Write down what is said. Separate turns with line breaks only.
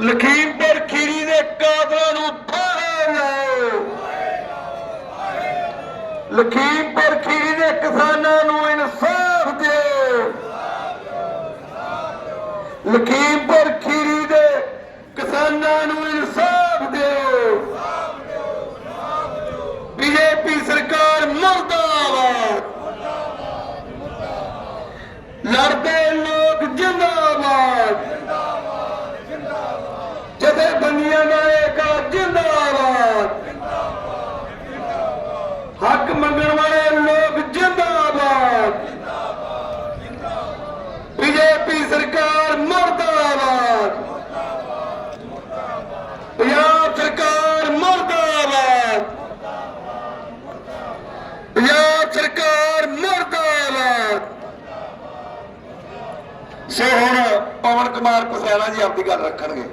ਲਖੀਮਪੁਰ ਖੀਰੀ ਦੇ ਕਾਤਲਾਂ ਨੂੰ ਫਾਹੇ ਲਾਓ ਲਖੀਮਪੁਰ ਖੀਰੀ ਦੇ ਕਿਸਾਨਾਂ ਨੂੰ ਇਨਸਾਫ ਦਿਓ। ਲਖੀਮਪੁਰ ਖੀਰੀ ਦੇ ਕਿਸਾਨਾਂ ਨੂੰ ਇਨਸਾਫ ਦਿਓ। ਬੀਜੇਪੀ ਸਰਕਾਰ ਮਰਦਾਬਾਦ। ਲੜਦੇ ਲੋਕ ਜਿੰਦਾਬਾਦ ਜਥੇਬੰਦੀਆਂ ਦਾ ਏਕਾ ਜਿੰਦਾਬਾਦ ਹੱਕ ਮੰਗਣ ਵਾਲੇ ਲੋਕ ਜਿੰਦਾਬਾਦ। ਬੀਜੇਪੀ ਸਰਕਾਰ ਮਰਦਾਬਾਦ। ਪੰਜਾਬ ਸਰਕਾਰ ਮਰਦਾਬਾਦ। ਪੰਜਾਬ ਸਰਕਾਰ ਮਰਦਾਬਾਦ। ਸੋ ਹੁਣ ਪਵਨ ਕੁਮਾਰ ਪਸੈਲਾ ਜੀ ਆਪਦੀ ਗੱਲ ਰੱਖਣਗੇ।